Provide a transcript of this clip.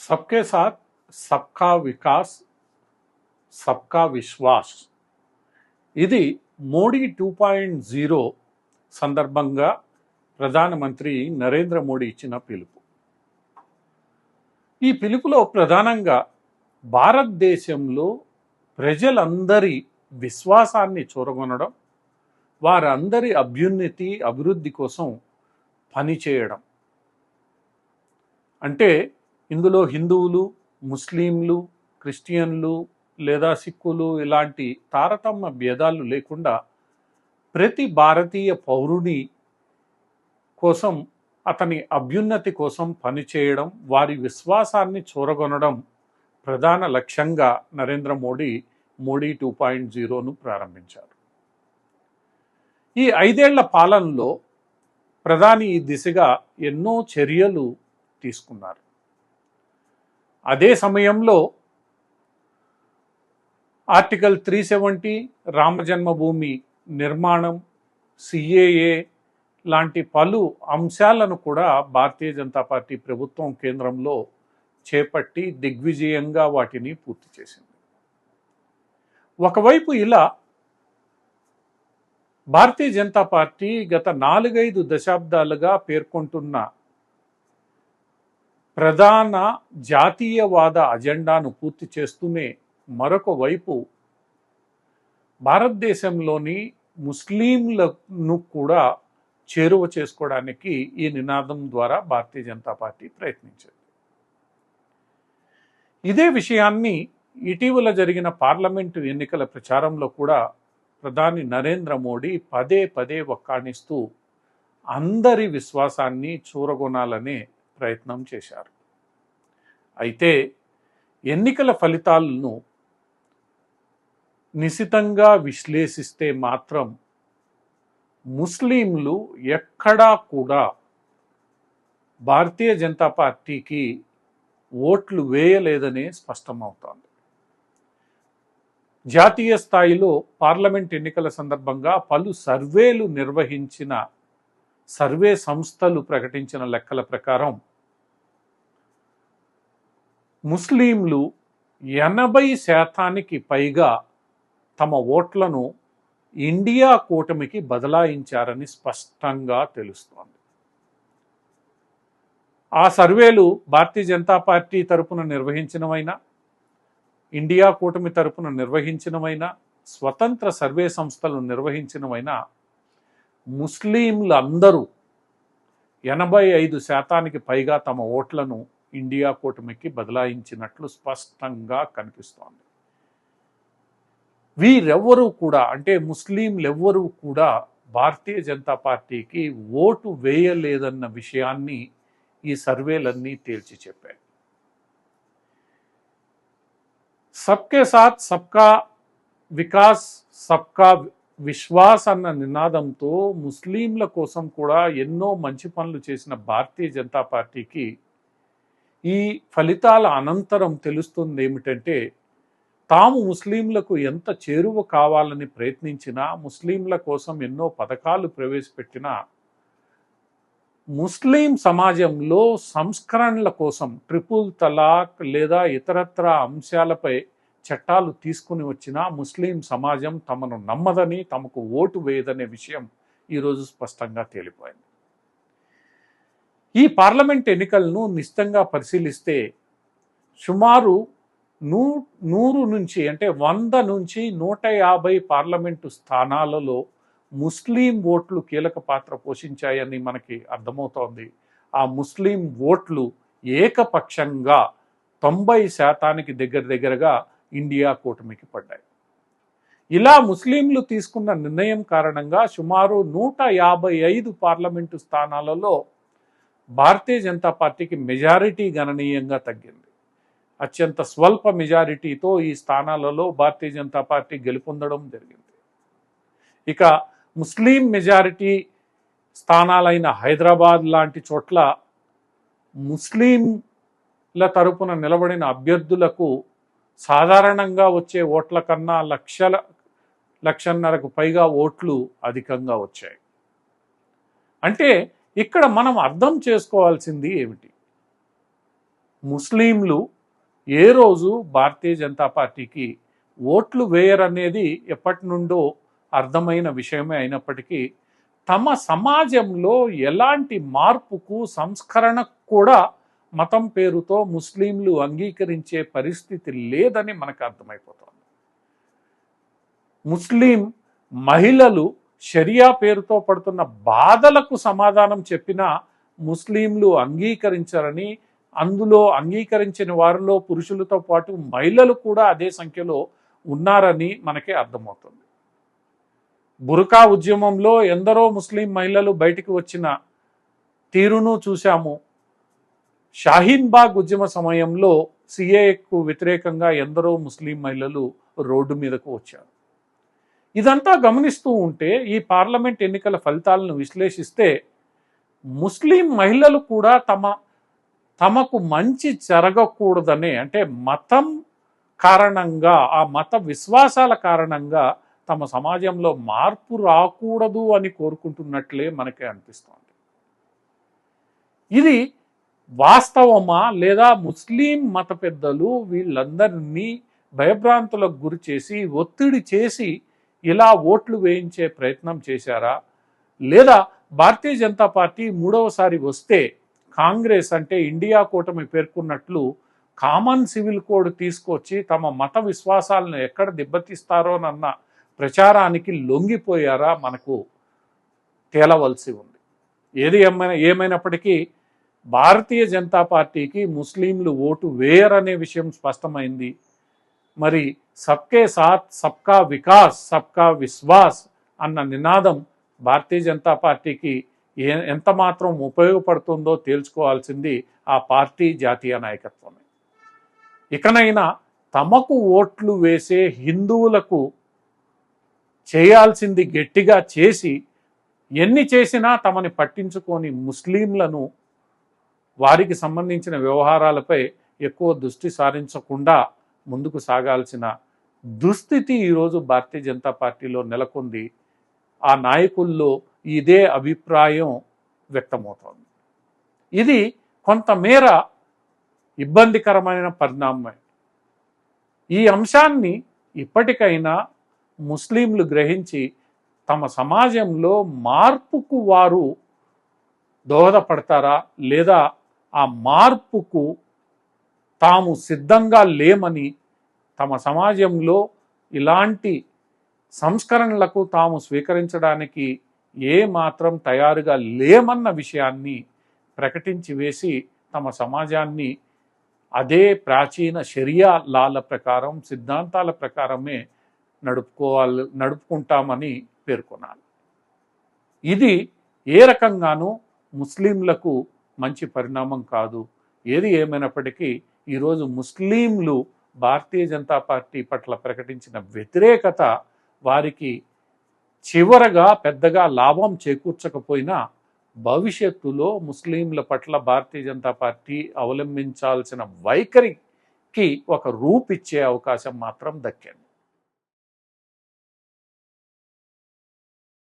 सबके साथ सबका వికాస్ సబ్కా విశ్వాస్ ఇది మోడీ టూ పాయింట్ జీరో సందర్భంగా ప్రధానమంత్రి నరేంద్ర మోడీ ఇచ్చిన పిలుపు ఈ పిలుపులో ప్రధానంగా భారతదేశంలో ప్రజలందరి విశ్వాసాన్ని చూరగొనడం వారందరి అభ్యున్నతి అభివృద్ధి కోసం పనిచేయడం అంటే ఇందులో హిందువులు ముస్లింలు క్రిస్టియన్లు లేదా సిక్కులు ఇలాంటి తారతమ్య భేదాలు లేకుండా ప్రతి భారతీయ పౌరుని కోసం అతని అభ్యున్నతి కోసం పనిచేయడం వారి విశ్వాసాన్ని చూరగొనడం ప్రధాన లక్ష్యంగా నరేంద్ర మోడీ మోడీ టూ పాయింట్ జీరోను ప్రారంభించారు. ఈ ఐదేళ్ళ పాలనలో ప్రధాని ఈ దిశగా ఎన్నో చర్యలు తీసుకున్నారు. అదే సమయంలో ఆర్టికల్ త్రీ సెవెంటీ రామజన్మభూమి నిర్మాణం సిఏఏ లాంటి పలు అంశాలను కూడా భారతీయ జనతా పార్టీ ప్రభుత్వం కేంద్రంలో చేపట్టి దిగ్విజయంగా వాటిని పూర్తి చేసింది. ఒకవైపు ఇలా భారతీయ జనతా పార్టీ గత నాలుగైదు దశాబ్దాలుగా పేర్కొంటున్న ప్రధాన జాతీయవాద అజెండాను పూర్తి చేస్తూనే మరొక వైపు భారతదేశంలోని ముస్లింలను కూడా చేరువ చేసుకోవడానికి ఈ నినాదం ద్వారా భారతీయ జనతా పార్టీ ప్రయత్నించింది. ఇదే విషయాన్ని ఇటీవల జరిగిన పార్లమెంటు ఎన్నికల ప్రచారంలో కూడా ప్రధాని నరేంద్ర మోడీ పదే పదే ఒక్కాణిస్తూ అందరి విశ్వాసాన్ని చూరగొనాలనే ప్రయత్నం చేశారు. అయితే ఎన్నికల ఫలితాలను నిశితంగా విశ్లేషిస్తే మాత్రం ముస్లింలు ఎక్కడా కూడా భారతీయ జనతా పార్టీకి ఓట్లు వేయలేదనే స్పష్టమవుతోంది. జాతీయ స్థాయిలో పార్లమెంట్ ఎన్నికల సందర్భంగా పలు సర్వేలు నిర్వహించిన సర్వే సంస్థలు ప్రకటించిన లెక్కల ప్రకారం ముస్లింలు ఎనభై శాతానికి పైగా తమ ఓట్లను ఇండియా కూటమికి బదలాయించారని స్పష్టంగా తెలుస్తోంది. ఆ సర్వేలు భారతీయ జనతా పార్టీ తరపున నిర్వహించినవైనా ఇండియా కూటమి తరపున నిర్వహించినవైనా స్వతంత్ర సర్వే సంస్థలు నిర్వహించినవైనా ముస్లింలందరూ ఎనభై ఐదు శాతానికి పైగా తమ ఓట్లను ఇండియా కూటమికి బదలాయించినట్లు స్పష్టంగా కనిపిస్తోంది. వీరెవ్వరూ కూడా అంటే ముస్లింలు ఎవ్వరూ కూడా భారతీయ జనతా పార్టీకి ఓటు వేయలేదన్న విషయాన్ని ఈ సర్వేలన్నీ తేల్చి చెప్పాయి. సబ్కే సాత్ సబ్కా వికాస్ సబ్కా విశ్వాస్ అన్న నినాదంతో ముస్లింల కోసం కూడా ఎన్నో మంచి పనులు చేసిన భారతీయ జనతా పార్టీకి ఈ ఫలితాల అనంతరం తెలుస్తుంది ఏమిటంటే తాము ముస్లింలకు ఎంత చేరువ కావాలని ప్రయత్నించినా ముస్లింల కోసం ఎన్నో పథకాలు ప్రవేశపెట్టినా ముస్లిం సమాజంలో సంస్కరణల కోసం ట్రిపుల్ తలాక్ లేదా ఇతరత్ర అంశాలపై చట్టాలు తీసుకుని వచ్చినా ముస్లిం సమాజం తమను నమ్మదని తమకు ఓటు వేయదనే విషయం ఈరోజు స్పష్టంగా తేలిపోయింది. ఈ పార్లమెంట్ ఎన్నికలను నిశ్చితంగా పరిశీలిస్తే సుమారు నూ నూరు నుంచి అంటే వంద నుంచి నూట యాభై పార్లమెంటు స్థానాలలో ముస్లిం ఓట్లు కీలక పాత్ర పోషించాయని మనకి అర్థమవుతోంది. ఆ ముస్లిం ఓట్లు ఏకపక్షంగా తొంభై శాతానికి దగ్గర దగ్గరగా ఇండియా కూటమికి పడ్డాయి. ఇలా ముస్లింలు తీసుకున్న నిర్ణయం కారణంగా సుమారు నూట యాభై ఐదు పార్లమెంటు స్థానాలలో భారతీయ జనతా పార్టీకి మెజారిటీ గణనీయంగా తగ్గింది. అత్యంత స్వల్ప మెజారిటీతో ఈ స్థానాలలో భారతీయ జనతా పార్టీ గెలుపొందడం జరిగింది. ఇక ముస్లిం మెజారిటీ స్థానాలైన హైదరాబాద్ లాంటి చోట్ల ముస్లింల తరపున నిలబడిన అభ్యర్థులకు సాధారణంగా వచ్చే ఓట్ల కన్నా లక్షల లక్షన్నరకు పైగా ఓట్లు అధికంగా వచ్చాయి. అంటే ఇక్కడ మనం అర్థం చేసుకోవాల్సింది ఏమిటి? ముస్లింలు ఏ రోజు భారతీయ జనతా పార్టీకి ఓట్లు వేయరనేది ఎప్పటి నుండో అర్థమైన విషయమే అయినప్పటికీ తమ సమాజంలో ఎలాంటి మార్పుకు సంస్కరణకు కూడా మతం పేరుతో ముస్లింలు అంగీకరించే పరిస్థితి లేదని మనకు అర్థమైపోతుంది. ముస్లిం మహిళలు షరియా పేరుతో పడుతున్న బాధలకు సమాధానం చెప్పిన ముస్లింలు అంగీకరించరని అందులో అంగీకరించిన వారిలో పురుషులతో పాటు మహిళలు కూడా అదే సంఖ్యలో ఉన్నారని మనకి అర్థమవుతుంది. బురకా ఉద్యమంలో ఎందరో ముస్లిం మహిళలు బయటికి వచ్చిన తీరును చూశాము. షాహీన్ బాగ్ ఉద్యమ సమయంలో సిఏకు వ్యతిరేకంగా ఎందరో ముస్లిం మహిళలు రోడ్డు మీదకు వచ్చారు. ఇదంతా గమనిస్తూ ఉంటే ఈ పార్లమెంట్ ఎన్నికల ఫలితాలను విశ్లేషిస్తే ముస్లిం మహిళలు కూడా తమ తమకు మంచి జరగకూడదనే అంటే మతం కారణంగా ఆ మత విశ్వాసాల కారణంగా తమ సమాజంలో మార్పు రాకూడదు అని కోరుకుంటున్నట్లే మనకే అనిపిస్తోంది. ఇది వాస్తవమా లేదా ముస్లిం మత పెద్దలు వీళ్ళందరినీ భయభ్రాంతులకు గురి చేసి ఒత్తిడి చేసి ఇలా ఓట్లు వేయించే ప్రయత్నం చేశారా? లేదా భారతీయ జనతా పార్టీ మూడవసారి వస్తే కాంగ్రెస్ అంటే ఇండియా కూటమి పేర్కొన్నట్లు కామన్ సివిల్ కోడ్ తీసుకొచ్చి తమ మత విశ్వాసాలను ఎక్కడ దెబ్బతీస్తారోనన్న ప్రచారానికి లొంగిపోయారా మనకు తేలవలసి ఉంది. ఏది ఏమైనా ఏమైనప్పటికీ భారతీయ జనతా పార్టీకి ముస్లింలు ఓటు వేయరనే విషయం స్పష్టమైంది. మరి సబ్కే సాత్ సబ్కా వికాస్ సబ్కా విశ్వాస్ అన్న నినాదం భారతీయ జనతా పార్టీకి ఏ ఎంత మాత్రం ఉపయోగపడుతుందో తేల్చుకోవాల్సింది ఆ పార్టీ జాతీయ నాయకత్వమే. ఇకనైనా తమకు ఓట్లు వేసే హిందువులకు చేయాల్సింది గట్టిగా చేసి ఎన్ని చేసినా తమని పట్టించుకొని ముస్లింలను వారికి సంబంధించిన వ్యవహారాలపై ఎక్కువ దృష్టి సారించకుండా ముందుకు సాగాల్సిన దుస్థితి ఈరోజు భారతీయ జనతా పార్టీలో నెలకొంది. ఆ నాయకుల్లో ఇదే అభిప్రాయం వ్యక్తమవుతోంది. ఇది కొంతమేర ఇబ్బందికరమైన పరిణామం ఈ అంశాన్ని ఇప్పటికైనా ముస్లింలు గ్రహించి తమ సమాజంలో మార్పుకు వారు దోహదపడతారా లేదా ఆ మార్పుకు తాము సిద్ధంగా లేమని తమ సమాజంలో ఇలాంటి సంస్కరణలకు తాము స్వీకరించడానికి ఏ మాత్రం తయారుగా లేమన్న విషయాన్ని ప్రకటించి వేసి తమ సమాజాన్ని అదే ప్రాచీన షరియా లాల ప్రకారం సిద్ధాంతాల ప్రకారమే నడుపుకోవాలి నడుపుకుంటామని పేర్కొనాలి ఇది ఏ రకంగానూ ముస్లింలకు మంచి పరిణామం కాదు. ఏది ఏమైనప్పటికీ ఈరోజు ముస్లింలు భారతీయ జనతా పార్టీ పట్ల ప్రకటించిన వ్యతిరేకత వారికి చివరగా పెద్దగా లాభం చేకూర్చకపోయినా భవిష్యత్తులో ముస్లింల పట్ల భారతీయ జనతా పార్టీ అవలంబించాల్సిన వైఖరికి ఒక రూపిచ్చే అవకాశం మాత్రం దక్కింది.